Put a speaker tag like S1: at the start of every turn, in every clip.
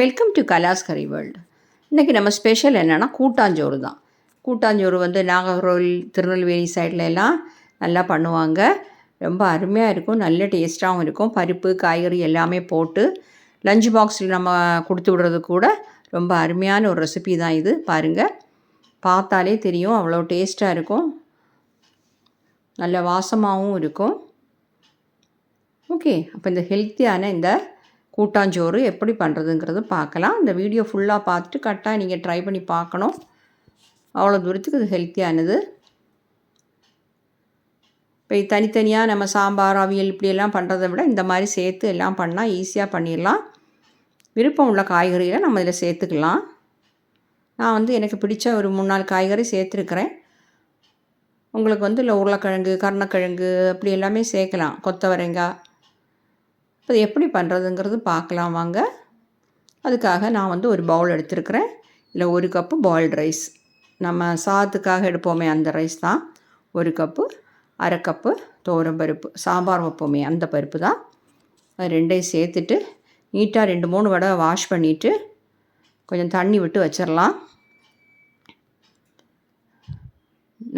S1: Welcome to Kalas curry world இன்றைக்கி நம்ம special என்னென்னா கூட்டாஞ்சோறு தான். கூட்டாஞ்சோறு வந்து நாகர்கோவில் திருநெல்வேலி சைடில் எல்லாம் நல்லா பண்ணுவாங்க. ரொம்ப அருமையாக இருக்கும் நல்ல டேஸ்ட்டாகவும் இருக்கும். பருப்பு காய்கறி எல்லாமே போட்டு லஞ்ச் பாக்ஸில் நம்ம கொடுத்து விடுறது கூட ரொம்ப அருமையான ஒரு ரெசிபி தான் இது. பாருங்கள் பார்த்தாலே தெரியும் அவ்வளோ டேஸ்ட்டாக இருக்கும். நல்ல வாசமாகவும் இருக்கும். ஓகே அப்போ இந்த ஹெல்த்தியான இந்த கூட்டாஞ்சோறு எப்படி பண்ணுறதுங்கிறது பார்க்கலாம். இந்த வீடியோ ஃபுல்லாக பார்த்துட்டு கரெக்டாக நீங்கள் ட்ரை பண்ணி பார்க்கணும். அவ்வளோ தூரத்துக்கு இது ஹெல்த்தியானது இப்போ இது தனித்தனியாக நம்ம சாம்பார் அவியல் இப்படியெல்லாம் பண்ணுறதை விட இந்த மாதிரி சேர்த்து எல்லாம் பண்ணால் ஈஸியாக பண்ணிடலாம். விருப்பம் உள்ள காய்கறிகளை நம்ம இதில் சேர்த்துக்கலாம். நான் வந்து எனக்கு பிடிச்ச ஒரு மூணு நாலு காய்கறி சேர்த்துருக்குறேன். உங்களுக்கு வந்து இல்லை உருளைக்கிழங்கு கருணக்கிழங்கு அப்படி எல்லாமே சேர்க்கலாம். கொத்தவரங்காய் இப்போ எப்படி பண்ணுறதுங்கிறது பார்க்கலாம் வாங்க. அதுக்காக நான் வந்து ஒரு பவுல் எடுத்துருக்கிறேன். இல்லை ஒரு கப்பு பாயில்டு ரைஸ் நம்ம சாதத்துக்காக எடுப்போமே அந்த ரைஸ் தான். ஒரு கப்பு அரை கப்பு தோரம் பருப்பு சாம்பார் வைப்போமே அந்த பருப்பு தான். அது ரெண்டையும் சேர்த்துட்டு நீட்டாக ரெண்டு மூணு வடை வாஷ் பண்ணிவிட்டு கொஞ்சம் தண்ணி விட்டு வச்சிடலாம்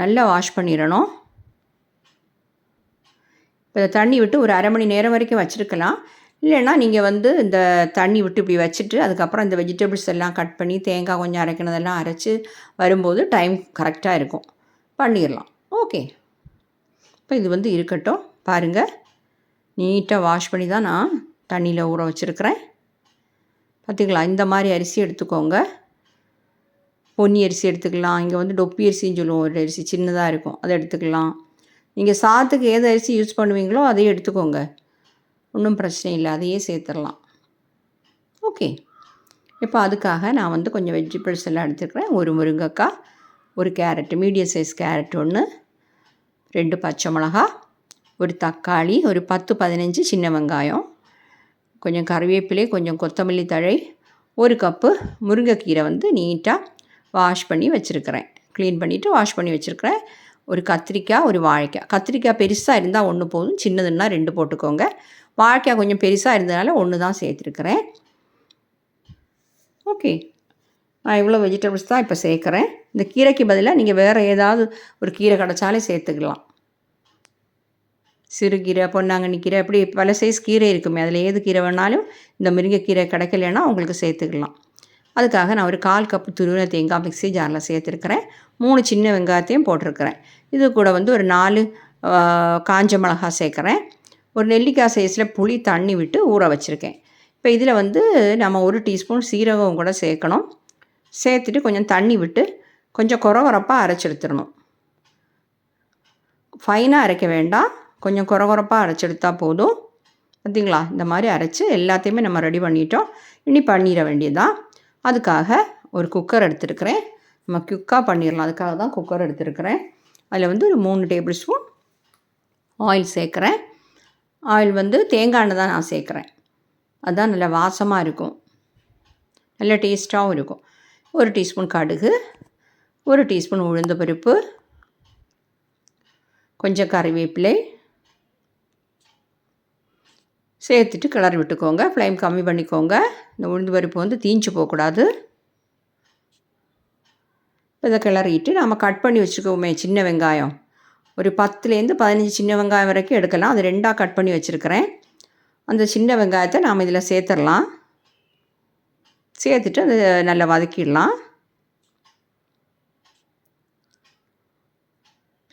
S1: நல்லா வாஷ் பண்ணிடணும். இப்போ தண்ணி விட்டு ஒரு அரை மணி நேரம் வரைக்கும் வச்சுருக்கலாம். இல்லைன்னா நீங்கள் வந்து இந்த தண்ணி விட்டு இப்படி வச்சுட்டு அதுக்கப்புறம் இந்த வெஜிடபிள்ஸ் எல்லாம் கட் பண்ணி தேங்காய் கொஞ்சம் அரைக்கணதெல்லாம் அரைச்சி வரும்போது டைம் கரெக்டாக இருக்கும். பண்ணிடலாம் ஓகே. இப்போ இது வந்து இருக்கட்டும். பாருங்கள் நீட்டாக வாஷ் பண்ணி தான் நான் தண்ணியில் ஊற வச்சுருக்கிறேன். பார்த்திங்களா இந்த மாதிரி அரிசி எடுத்துக்கோங்க. பொன்னி அரிசி எடுத்துக்கலாம். இங்கே வந்து டொப்பி அரிசின்னு சொல்லுவோம். ஒரு அரிசி சின்னதாக இருக்கும். அதை எடுத்துக்கலாம். நீங்கள் சாத்துக்கு ஏது அரிசி யூஸ் பண்ணுவீங்களோ அதையும் எடுத்துக்கோங்க. ஒன்றும் பிரச்சனை இல்லை அதையே சேர்த்துடலாம். ஓகே இப்போ அதுக்காக நான் வந்து கொஞ்சம் வெஜிடபிள்ஸ் எல்லாம் எடுத்துக்கிறேன். ஒரு முருங்கைக்காய் ஒரு கேரட்டு மீடியம் சைஸ் கேரட் ஒன்று ரெண்டு பச்சை மிளகா ஒரு தக்காளி ஒரு பத்து பதினஞ்சு சின்ன வெங்காயம் கொஞ்சம் கருவேப்பிலை கொஞ்சம் கொத்தமல்லி தழை ஒரு கப்பு முருங்கைக்கீரை வந்து நீட்டாக வாஷ் பண்ணி வச்சுருக்கிறேன். க்ளீன் பண்ணிவிட்டு வாஷ் பண்ணி வச்சுருக்கிறேன். ஒரு கத்திரிக்காய் ஒரு வாழைக்காய். கத்திரிக்காய் பெருசாக இருந்தால் ஒன்று போதும். சின்னதுன்னா ரெண்டு போட்டுக்கோங்க. வாழைக்காய் கொஞ்சம் பெருசாக இருந்ததுனால ஒன்று தான் சேர்த்துருக்குறேன். ஓகே. நான் இவ்வளோ வெஜிடபிள்ஸ் தான் இப்போ சேர்க்குறேன். இந்த கீரைக்கு பதிலாக நீங்கள் வேறு ஏதாவது ஒரு கீரை கிடச்சாலே சேர்த்துக்கலாம். சிறுகீரை பொன்னாங்கண்ணி கீரை இப்படி பல சைஸ் கீரை இருக்குமே. அதில் ஏது கீரை வேணாலும் இந்த முருங்கைக்கீரை கிடைக்கலன்னா உங்களுக்கு சேர்த்துக்கலாம். அதுக்காக நான் ஒரு கால் கப்பு துருவின தேங்காய் மிக்ஸி ஜாரில் சேர்த்துருக்கிறேன். மூணு சின்ன வெங்காயத்தையும் போட்டிருக்கிறேன். இது கூட வந்து ஒரு நாலு காஞ்ச மிளகா சேர்க்குறேன். ஒரு நெல்லிக்காய் சைஸில் புளி தண்ணி விட்டு ஊற வச்சுருக்கேன். இப்போ இதில் வந்து நம்ம ஒரு டீஸ்பூன் சீரகம் கூட சேர்க்கணும். சேர்த்துட்டு கொஞ்சம் தண்ணி விட்டு கொஞ்சம் குறகுறப்பாக அரைச்செடுத்துடணும். ஃபைனாக அரைக்க வேண்டாம். கொஞ்சம் குறகுறப்பாக அரைச்செடுத்தா போதும். பார்த்தீங்களா இந்த மாதிரி அரைச்சி எல்லாத்தையுமே நம்ம ரெடி பண்ணிட்டோம். இனி பண்ணிட வேண்டியதுதான். அதுக்காக ஒரு குக்கர் எடுத்துருக்கிறேன். நம்ம குக்காக பண்ணிடலாம். அதுக்காக தான் குக்கர் எடுத்துருக்கிறேன். அதில் வந்து ஒரு மூணு டேபிள் ஸ்பூன் ஆயில் சேர்க்குறேன். ஆயில் வந்து தேங்காய் எண்ணெய் தான் நான் சேர்க்குறேன். அதுதான் நல்லா வாசமாக இருக்கும். நல்ல டேஸ்ட்டாகவும் இருக்கும். ஒரு டீஸ்பூன் கடுகு ஒரு டீஸ்பூன் உளுந்து பருப்பு கொஞ்சம் கறிவேப்பிலை சேர்த்துட்டு கிளறி விட்டுக்கோங்க. ஃப்ளேம் கம்மி பண்ணிக்கோங்க. இந்த உளுந்து பருப்பு வந்து தீஞ்சு போகக்கூடாது. இதை கிளறிட்டு நம்ம கட் பண்ணி வச்சுக்கோமே சின்ன வெங்காயம். ஒரு பத்துலேருந்து பதினஞ்சு சின்ன வெங்காயம் வரைக்கும் எடுக்கலாம். அது ரெண்டாக கட் பண்ணி வச்சுருக்கிறேன். அந்த சின்ன வெங்காயத்தை நாம் இதில் சேர்த்துடலாம். சேர்த்துட்டு அதை நல்லா வதக்கிடலாம்.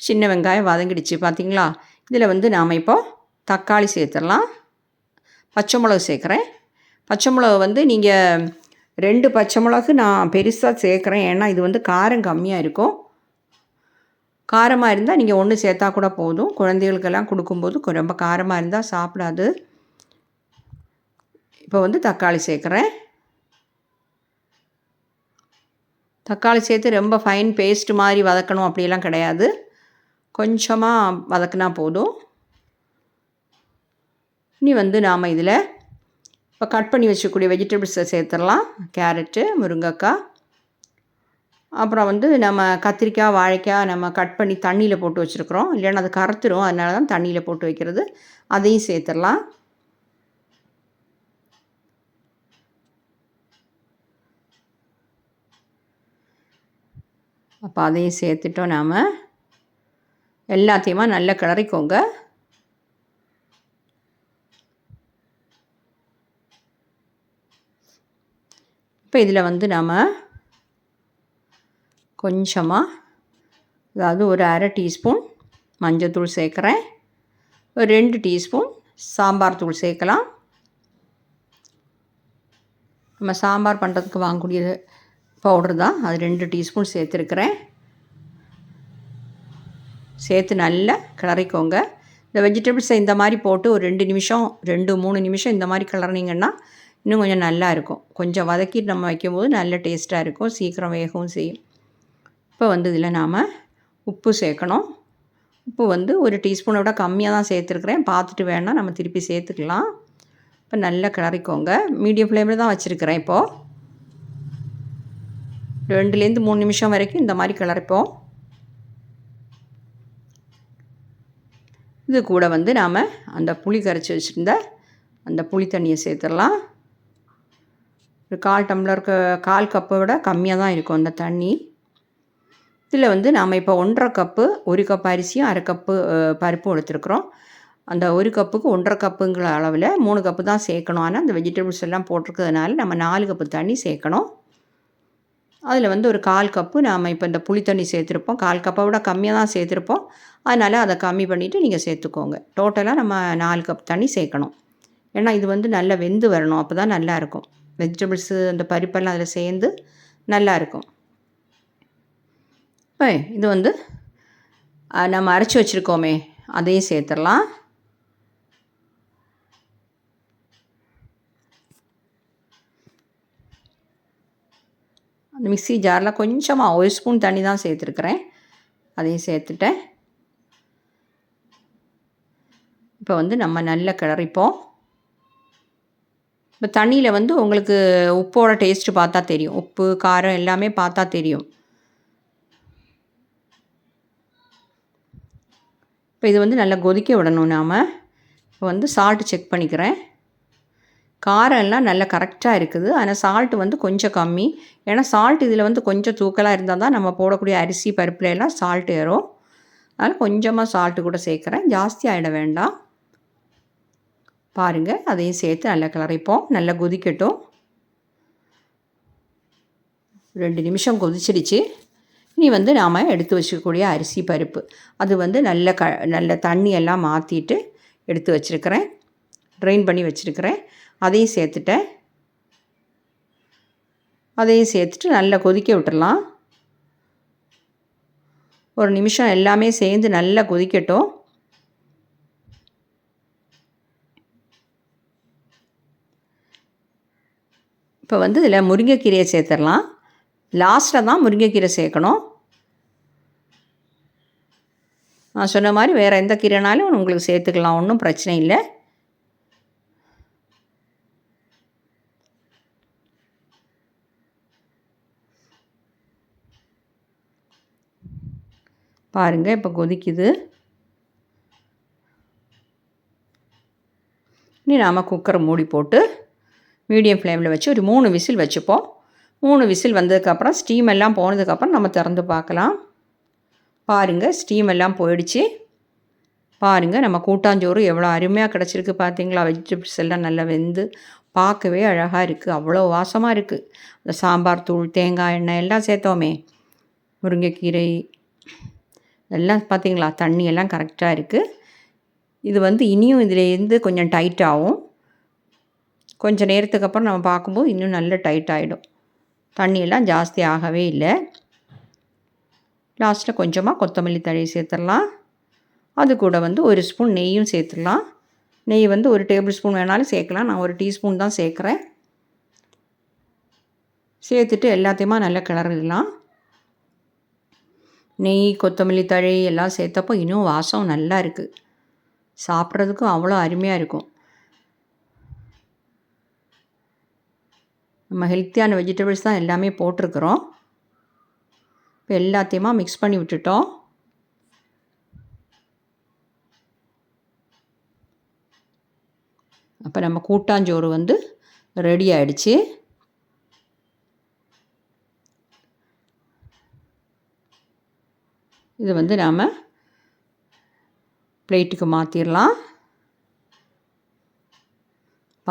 S1: சின்ன வெங்காயம் வதங்கிடுச்சு பார்த்திங்களா? இதில் வந்து நாம் இப்போது தக்காளி சேர்த்துடலாம். பச்சை மிளகு சேர்க்குறேன். பச்சை மிளகு வந்து நீங்கள் ரெண்டு பச்சை மிளகு நான் பெருசாக சேர்க்குறேன். ஏன்னா இது வந்து காரம் கம்மியாக இருக்கும். காரமாக இருந்தால் நீங்கள் ஒன்று சேர்த்தா கூட போதும். குழந்தைகளுக்கெல்லாம் கொடுக்கும்போது ரொம்ப காரமாக இருந்தால் சாப்பிடாது. இப்போ வந்து தக்காளி சேர்க்குறேன். தக்காளி சேர்த்து ரொம்ப ஃபைன் பேஸ்ட் மாதிரி வதக்கணும் அப்படியெல்லாம் கிடையாது. கொஞ்சமாக வதக்குனா போதும். இனி வந்து நாம் இதில் இப்போ கட் பண்ணி வச்சக்கூடிய வெஜிடபிள்ஸை சேர்த்துடலாம். கேரட்டு முருங்கைக்காய். அப்புறம் வந்து நம்ம கத்திரிக்காய் வாழைக்காய் நம்ம கட் பண்ணி தண்ணியில் போட்டு வச்சுருக்குறோம். இல்லைன்னா அது கரைத்துரும் அதனால தான் தண்ணியில் போட்டு வைக்கிறது. அதையும் சேர்த்துடலாம். அப்போ அதையும் சேர்த்துட்டோம் நாம். எல்லாத்தையுமா நல்லா கிளறிக்கோங்க. இப்போ இதில் வந்து நாம் கொஞ்சமாக அதாவது ஒரு அரை டீஸ்பூன் மஞ்சள்தூள் சேர்க்குறேன். ஒரு ரெண்டு டீஸ்பூன் சாம்பார் தூள் சேர்க்கலாம். நம்ம சாம்பார் பண்ணுறதுக்கு வாங்கக்கூடிய பவுடர் தான். அது ரெண்டு டீஸ்பூன் சேர்த்துருக்குறேன். சேர்த்து நல்லா கிளறிக்கோங்க. இந்த வெஜிடபிள்ஸை இந்த மாதிரி போட்டு ஒரு ரெண்டு நிமிஷம் ரெண்டு மூணு நிமிஷம் இந்த மாதிரி கிளறினீங்கன்னா இன்னும் கொஞ்சம் நல்லா இருக்கும். கொஞ்சம் வதக்கிட்டு நம்ம வைக்கும்போது நல்ல டேஸ்ட்டாக இருக்கும். சீக்கிரம் வேகவும் செய்யும். இப்போ வந்து இதில் நாம் உப்பு சேர்க்கணும். உப்பு வந்து ஒரு டீஸ்பூனை விட கம்மியாக தான் சேர்த்துருக்குறேன். பார்த்துட்டு வேணால் நம்ம திருப்பி சேர்த்துக்கலாம். இப்போ நல்லா கிளறிக்கோங்க. மீடியம் ஃப்ளேமில் தான் வச்சுருக்கிறேன் இப்போது ரெண்டுலேருந்து மூணு நிமிஷம் வரைக்கும் இந்த மாதிரி கிளறிப்போம். இது கூட வந்து நாம் அந்த புளி கரைச்சி வச்சுருந்த அந்த புளி தண்ணியை சேர்த்துடலாம். ஒரு கால் டம்ளருக்கு கால் கப்பை விட கம்மியாக தான் இருக்கும் அந்த தண்ணி. இதில் வந்து நாம் இப்போ ஒன்றரை கப்பு ஒரு கப் அரிசியும் அரை கப்பு பருப்பும் எடுத்துருக்குறோம். அந்த ஒரு கப்புக்கு ஒன்றரை கப்புங்கிற அளவில் மூணு கப்பு தான் சேர்க்கணும். ஆனால் அந்த வெஜிடபிள்ஸ் எல்லாம் போட்டிருக்கிறதுனால நம்ம நாலு கப்பு தண்ணி சேர்க்கணும். அதில் வந்து ஒரு கால் கப்பு நாம் இப்போ இந்த புளி தண்ணி சேர்த்துருப்போம். கால் கப்பை விட கம்மியாக தான் சேர்த்துருப்போம். அதனால் அதை கம்மி பண்ணிவிட்டு நீங்கள் சேர்த்துக்கோங்க. டோட்டலாக நம்ம நாலு கப் தண்ணி சேர்க்கணும். ஏன்னா இது வந்து நல்லா வெந்து வரணும். அப்போ தான் நல்லாயிருக்கும் வெஜிடபிள்ஸு அந்த பருப்பெல்லாம் அதில் சேர்ந்து நல்லாயிருக்கும். இப்போ இது வந்து நம்ம அரைச்சி வச்சுருக்கோமே அதையும் சேர்த்துடலாம். அந்த மிக்சி ஜாரில் கொஞ்சமாக ஒரு ஸ்பூன் தண்ணி தான் சேர்த்துருக்குறேன். அதையும் சேர்த்துட்டேன். இப்போ வந்து நம்ம நல்லா கிளறிப்போம். இப்போ தண்ணியில் வந்து உங்களுக்கு உப்போட டேஸ்ட்டு பார்த்தா தெரியும். உப்பு காரம் எல்லாமே பார்த்தா தெரியும். இப்போ இது வந்து நல்லா கொதிக்க விடணும் நாம். இப்போ வந்து சால்ட்டு செக் பண்ணிக்கிறேன். காரம் எல்லாம் நல்லா கரெக்டாக இருக்குது. ஆனால் சால்ட்டு வந்து கொஞ்சம் கம்மி. ஏன்னா சால்ட் இதில் வந்து கொஞ்சம் தூக்கலாக இருந்தால் தான் நம்ம போடக்கூடிய அரிசி பருப்புல எல்லாம் சால்ட் ஏறும். அதனால் கொஞ்சமாக சால்ட்டு கூட சேர்க்குறேன். ஜாஸ்தி ஆகிட வேண்டாம். பாருங்கள் அதையும் சேர்த்து நல்லா கிளறிப்போம் நல்லா கொதிக்கட்டும். ரெண்டு நிமிஷம் கொதிச்சிடுச்சு. இனி வந்து நாம் எடுத்து வச்சுக்கக்கூடிய அரிசி பருப்பு. அது வந்து நல்ல க நல்ல தண்ணியெல்லாம் மாற்றிட்டு எடுத்து வச்சுருக்கிறேன். ட்ரைன் பண்ணி வச்சுருக்கிறேன். அதையும் சேர்த்துட்டேன். அதையும் சேர்த்துட்டு நல்லா கொதிக்க விட்டுடலாம் ஒரு நிமிஷம் எல்லாமே சேர்ந்து நல்லா கொதிக்கட்டும். இப்போ வந்து இதில் முருங்கைக்கீரையை சேர்த்துடலாம். லாஸ்ட்டில் தான் முருங்கைக்கீரை சேர்க்கணும். நான் சொன்ன மாதிரி வேறு எந்த கீரைனாலும் உங்களுக்கு சேர்த்துக்கலாம் ஒன்றும் பிரச்சனை இல்லை. பாருங்கள் இப்போ கொதிக்குது. இனி நாம் குக்கரை மூடி போட்டு மீடியம் ஃப்ளேமில் வச்சு ஒரு மூணு விசில் வச்சுப்போம். மூணு விசில் வந்ததுக்கப்புறம் ஸ்டீம் எல்லாம் போனதுக்கப்புறம் நம்ம திறந்து பார்க்கலாம். பாருங்கள் ஸ்டீம் எல்லாம் போயிடுச்சு. பாருங்கள் நம்ம கூட்டாஞ்சோறு எவ்வளோ அருமையாக கிடச்சிருக்கு பார்த்தீங்களா? வெஜிடபிள்ஸ் எல்லாம் நல்லா வெந்து பார்க்கவே அழகாக இருக்குது அவ்வளோ வாசமாக இருக்குது இந்த சாம்பார் தூள் தேங்காய் எண்ணெய் எல்லாம் சேர்த்தோமே. முருங்கைக்கீரை எல்லாம் பார்த்தீங்களா? தண்ணி எல்லாம் கரெக்டாக இருக்குது இது வந்து இனியும் இதிலேருந்து கொஞ்சம் டைட் ஆகும் கொஞ்சம் நேரத்துக்கு அப்புறம் நம்ம பார்க்கும்போது இன்னும் நல்ல டைட் ஆகிடும் தண்ணியெல்லாம் ஜாஸ்தி ஆகவே இல்லை. லாஸ்ட்டில் கொஞ்சமாக கொத்தமல்லி தழை சேர்த்துடலாம். அது கூட வந்து ஒரு ஸ்பூன் நெய்யும் சேர்த்துடலாம். நெய் வந்து ஒரு டேபிள் ஸ்பூன் வேணாலும் சேர்க்கலாம். நான் ஒரு டீஸ்பூன் தான் சேர்க்குறேன். சேர்த்துட்டு எல்லாத்தையுமா நல்லா கிளறிடலாம். நெய் கொத்தமல்லி தழை எல்லாம் சேர்த்தப்போ இன்னும் வாசம் நல்லா இருக்குது சாப்பிட்றதுக்கும் அவ்வளோ அருமையாக இருக்கும். நம்ம ஹெல்த்தியான வெஜிடபிள்ஸ் தான் எல்லாமே போட்டிருக்கிறோம். இப்போ எல்லாத்தையுமா மிக்ஸ் பண்ணி விட்டுட்டோம். அப்போ நம்ம கூட்டாஞ்சோறு வந்து ரெடி ஆயிடுச்சு. இது வந்து நாம் பிளேட்டுக்கு மாற்றிடலாம்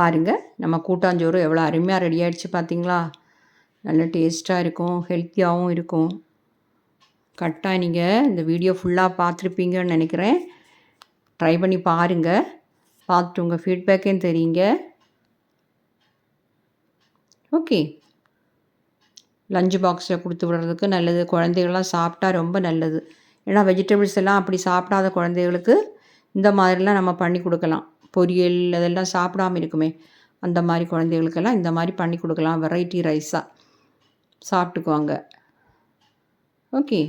S1: பாருங்கள் நம்ம கூட்டாஞ்சோறு எவ்வளோ அருமையாக ரெடி ஆகிடுச்சு பார்த்தீங்களா நல்ல டேஸ்ட்டாக இருக்கும் ஹெல்த்தியாகவும் இருக்கும். கரெக்டாக நீங்கள் இந்த வீடியோ ஃபுல்லாக பார்த்துருப்பீங்கன்னு நினைக்கிறேன். ட்ரை பண்ணி பாருங்கள் பார்த்துட்டு உங்கள் ஃபீட்பேக்கையும் தெரியுங்க? ஓகே லஞ்சு பாக்ஸில் கொடுத்து விடுறதுக்கு நல்லது. குழந்தைகள்லாம் சாப்பிட்டா ரொம்ப நல்லது. ஏன்னா வெஜிடபிள்ஸ் எல்லாம் அப்படி சாப்பிடாத குழந்தைகளுக்கு இந்த மாதிரிலாம் நம்ம பண்ணி கொடுக்கலாம். பொரியல் அதெல்லாம் சாப்பிடாம இருக்குமே. அந்த மாதிரி குழந்தைகளுக்கெல்லாம் இந்த மாதிரி பண்ணி கொடுக்கலாம். வெரைட்டி ரைஸாக சாப்பிட்டுக்குவாங்க. ஓகே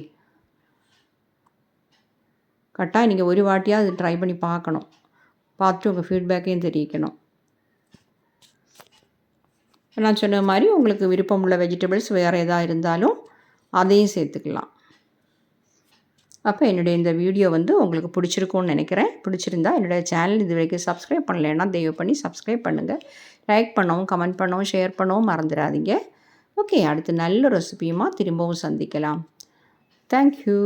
S1: கரெக்டாக நீங்கள் ஒரு வாட்டியாக அது ட்ரை பண்ணி பார்க்கணும். பார்த்துட்டு உங்கள் ஃபீட்பேக்கையும் தெரிவிக்கணும். நான் சொன்ன மாதிரி உங்களுக்கு விருப்பம் உள்ள வெஜிடபிள்ஸ் வேறு எதாக இருந்தாலும் அதையும் சேர்த்துக்கலாம். அப்போ என்னுடைய இந்த வீடியோ வந்து உங்களுக்கு பிடிச்சிருக்கும்னு நினைக்கிறேன். பிடிச்சிருந்தா என்னுடைய சேனல் இது வரைக்கும் சப்ஸ்கிரைப் பண்ணலைன்னா தயவு பண்ணி சப்ஸ்கிரைப் பண்ணுங்கள் லைக் பண்ணவும் கமெண்ட் பண்ணவும் ஷேர் பண்ணவும் மறந்துடாதீங்க. ஓகே அடுத்து நல்ல ரெசிபியுமா திரும்பவும் சந்திக்கலாம். தேங்க்யூ